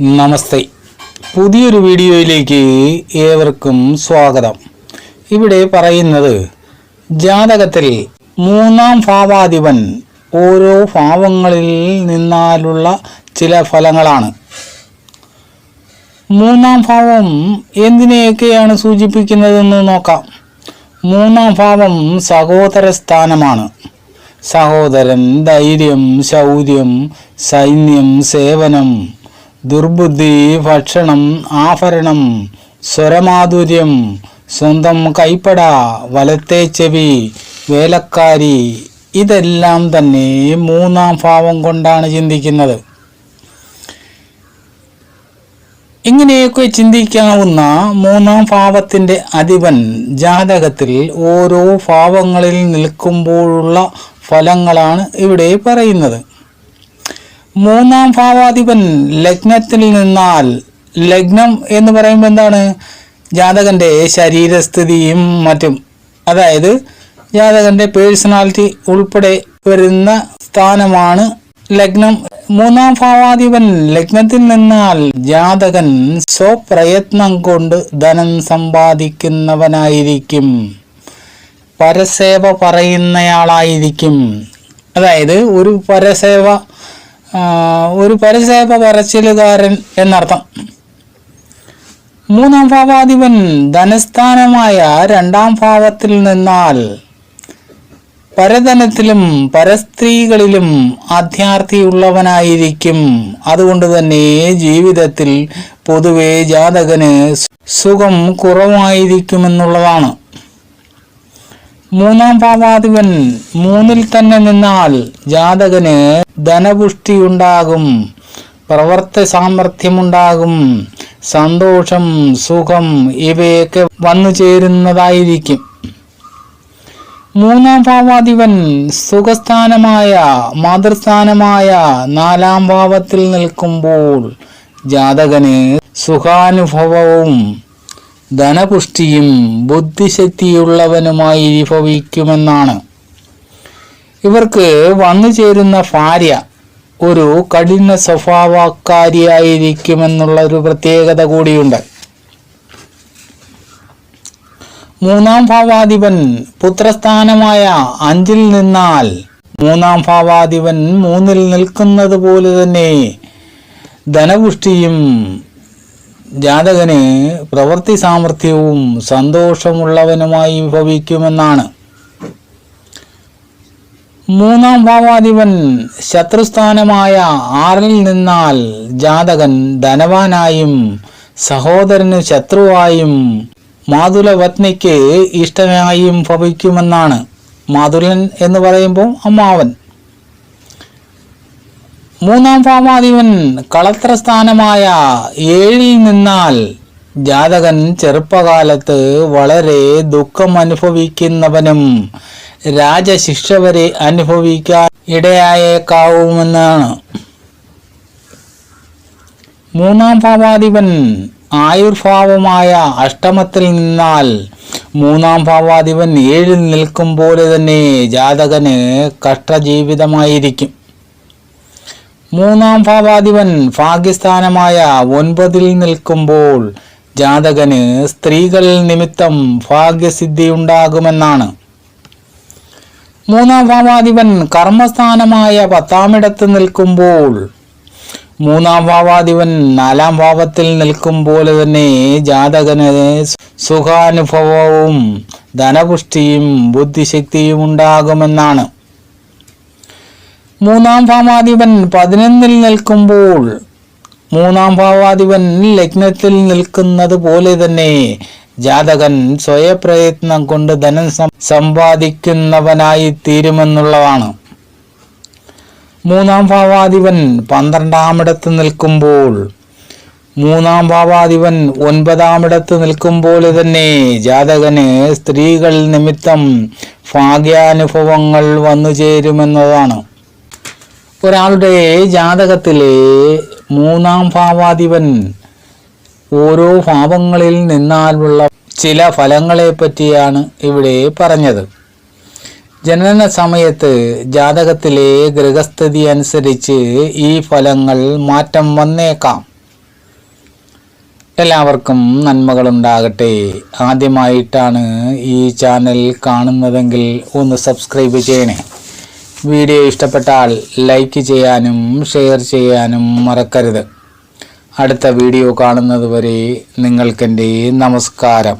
നമസ്തേ. പുതിയൊരു വീഡിയോയിലേക്ക് ഏവർക്കും സ്വാഗതം. ഇവിടെ പറയുന്നത് ജാതകത്തിൽ മൂന്നാം ഭാവാധിപൻ ഓരോ ഭാവങ്ങളിൽ നിന്നാലുള്ള ചില ഫലങ്ങളാണ്. മൂന്നാം ഭാവം എന്തിനെയൊക്കെയാണ് സൂചിപ്പിക്കുന്നതെന്ന് നോക്കാം. മൂന്നാം ഭാവം സഹോദര സ്ഥാനമാണ്. സഹോദരൻ ധൈര്യം ശൗര്യം സൈന്യം സേവനം ദുർബുദ്ധി ഭക്ഷണം ആഭരണം സ്വരമാധുര്യം സ്വന്തം കൈപ്പട വലത്തെ ചെവി വേലക്കാരി ഇതെല്ലാം തന്നെ മൂന്നാം ഭാവം കൊണ്ടാണ് ചിന്തിക്കുന്നത്. ഇങ്ങനെയൊക്കെ ചിന്തിക്കാവുന്ന മൂന്നാം ഭാവത്തിന്റെ അധിപൻ ജാതകത്തിൽ ഓരോ ഭാവങ്ങളിൽ നിൽക്കുമ്പോഴുള്ള ഫലങ്ങളാണ് ഇവിടെ പറയുന്നത്. മൂന്നാം ഭാവാധിപൻ ലഗ്നത്തിൽ നിന്നാൽ ലഗ്നം എന്ന് പറയുമ്പോൾ എന്താണ്? ജാതകന്റെ ശരീരസ്ഥിതിയും മറ്റും. അതായത് ജാതകന്റെ പേഴ്സണാലിറ്റി ഉൾപ്പെടെ വരുന്ന സ്ഥാനമാണ് ലഗ്നം. മൂന്നാം ഭാവാധിപൻ ലഗ്നത്തിൽ നിന്നാൽ ജാതകൻ സ്വപ്രയത്നം കൊണ്ട് ധനം സമ്പാദിക്കുന്നവനായിരിക്കും. പരസേവ പറയുന്നയാളായിരിക്കും. അതായത് ഒരു പരസേവ ഒരു പരസേപ പറച്ചിലുകാരൻ എന്നർത്ഥം. മൂന്നാം ഭാവാധിപൻ ധനസ്ഥാനമായ രണ്ടാം ഭാവത്തിൽ നിന്നാൽ പരധനത്തിലും പരസ്ത്രീകളിലും അധ്യാർത്ഥിയുള്ളവനായിരിക്കും അതുകൊണ്ട് തന്നെ ജീവിതത്തിൽ പൊതുവെ ജാതകന് സുഖം കുറവായിരിക്കുമെന്നുള്ളതാണ്. മൂന്നാം ഭാവാധിപൻ മൂന്നിൽ തന്നെ നിന്നാൽ ജാതകന് ധനപുഷ്ടിയുണ്ടാകും പ്രവർത്തി സാമർഥ്യമുണ്ടാകും സന്തോഷം സുഖം ഇവയൊക്കെ വന്നു ചേരുന്നതായിരിക്കും. മൂന്നാം ഭാവാധിപൻ സുഖസ്ഥാനമായ മാതൃസ്ഥാനമായ നാലാം ഭാവത്തിൽ നിൽക്കുമ്പോൾ ജാതകന് സുഖാനുഭവവും ധനപുഷ്ടിയും ബുദ്ധിശക്തിയുള്ളവനുമായി ഭവിക്കുമെന്നാണ് ഇവർക്ക് വന്നു ചേരുന്ന ഭാര്യ ഒരു കഠിന സ്വഭാവക്കാരിയായിരിക്കുമെന്നുള്ള ഒരു പ്രത്യേകത കൂടിയുണ്ട്. മൂന്നാം ഭാവാധിപൻ പുത്രസ്ഥാനമായ അഞ്ചിൽ നിന്നാൽ മൂന്നാം ഭാവാധിപൻ മൂന്നിൽ നിൽക്കുന്നത് പോലെ തന്നെ ധനപുഷ്ടിയും ജാതകന് പ്രവൃത്തി സാമർഥ്യവും സന്തോഷമുള്ളവനുമായി ഭവിക്കുമെന്നാണ് മൂന്നാം ഭാവാധിപൻ ശത്രുസ്ഥാനമായ ആറിൽ നിന്നാൽ ജാതകൻ ധനവാനായും സഹോദരന് ശത്രുവായും മാതുലപത്നിക്ക് ഇഷ്ടമായും ഭവിക്കുമെന്നാണ്. മാതുലൻ എന്ന് പറയുമ്പോൾ അമ്മാവൻ. മൂന്നാം ഭാവാധിപൻ കളത്രസ്ഥാനമായ ഏഴിൽ നിന്നാൽ ജാതകൻ ചെറുപ്പകാലത്ത് വളരെ ദുഃഖം അനുഭവിക്കുന്നവനും രാജശിക്ഷ വരെ അനുഭവിക്കാൻ ഇടയായേക്കാവുമെന്നാണ്. മൂന്നാം ഭാവാധിപൻ ആയുർഭാവമായ അഷ്ടമത്തിൽ നിന്നാൽ മൂന്നാം ഭാവാധിപൻ ഏഴിൽ നിൽക്കും പോലെ തന്നെ ജാതകന് കഷ്ടജീവിതമായിരിക്കും. മൂന്നാം ഭാവാധിപൻ ഭാഗ്യസ്ഥാനമായ ഒൻപതിൽ നിൽക്കുമ്പോൾ ജാതകന് സ്ത്രീകൾ നിമിത്തം ഭാഗ്യസിദ്ധി ഉണ്ടാകുമെന്നാണ് മൂന്നാം ഭാവാധിപൻ കർമ്മസ്ഥാനമായ പത്താമിടത്ത് നിൽക്കുമ്പോൾ മൂന്നാം ഭാവാധിപൻ നാലാം ഭാവത്തിൽ നിൽക്കും പോലെ തന്നെ ജാതകന് സുഖാനുഭവവും ധനപുഷ്ടിയും ബുദ്ധിശക്തിയും ഉണ്ടാകുമെന്നാണ്. മൂന്നാം ഭാവാധിപൻ പതിനൊന്നിൽ നിൽക്കുമ്പോൾ മൂന്നാം ഭാവാധിപൻ ലഗ്നത്തിൽ നിൽക്കുന്നത് പോലെ തന്നെ ജാതകൻ സ്വയപ്രയത്നം കൊണ്ട് ധനം സമ്പാദിക്കുന്നവനായി തീരുമെന്നുള്ളതാണ്. മൂന്നാം ഭാവാധിപൻ പന്ത്രണ്ടാമിടത്ത് നിൽക്കുമ്പോൾ മൂന്നാം ഭാവാധിപൻ ഒൻപതാമിടത്ത് നിൽക്കുമ്പോൾ തന്നെ ജാതകന് സ്ത്രീകൾ നിമിത്തം ഭാഗ്യാനുഭവങ്ങൾ വന്നു ചേരുമെന്നതാണ് ഒരാളുടെ ജാതകത്തിലെ മൂന്നാം ഭാവാധിപൻ ഓരോ ഭാവങ്ങളിൽ നിന്നാലുള്ള ചില ഫലങ്ങളെ പറ്റിയാണ് ഇവിടെ പറഞ്ഞത്. ജനന സമയത്ത് ജാതകത്തിലെ ഗൃഹസ്ഥിതി അനുസരിച്ച് ഈ ഫലങ്ങൾ മാറ്റം വന്നേക്കാം. എല്ലാവർക്കും നന്മകളുണ്ടാകട്ടെ. ആദ്യമായിട്ടാണ് ഈ ചാനൽ കാണുന്നതെങ്കിൽ ഒന്ന് സബ്സ്ക്രൈബ് ചെയ്യണേ. വീഡിയോ ഇഷ്ടപ്പെട്ടാൽ ലൈക്ക് ചെയ്യാനും ഷെയർ ചെയ്യാനും മറക്കരുത്. അടുത്ത വീഡിയോ കാണുന്നതുവരെ നിങ്ങൾക്കെന്റെ നമസ്കാരം.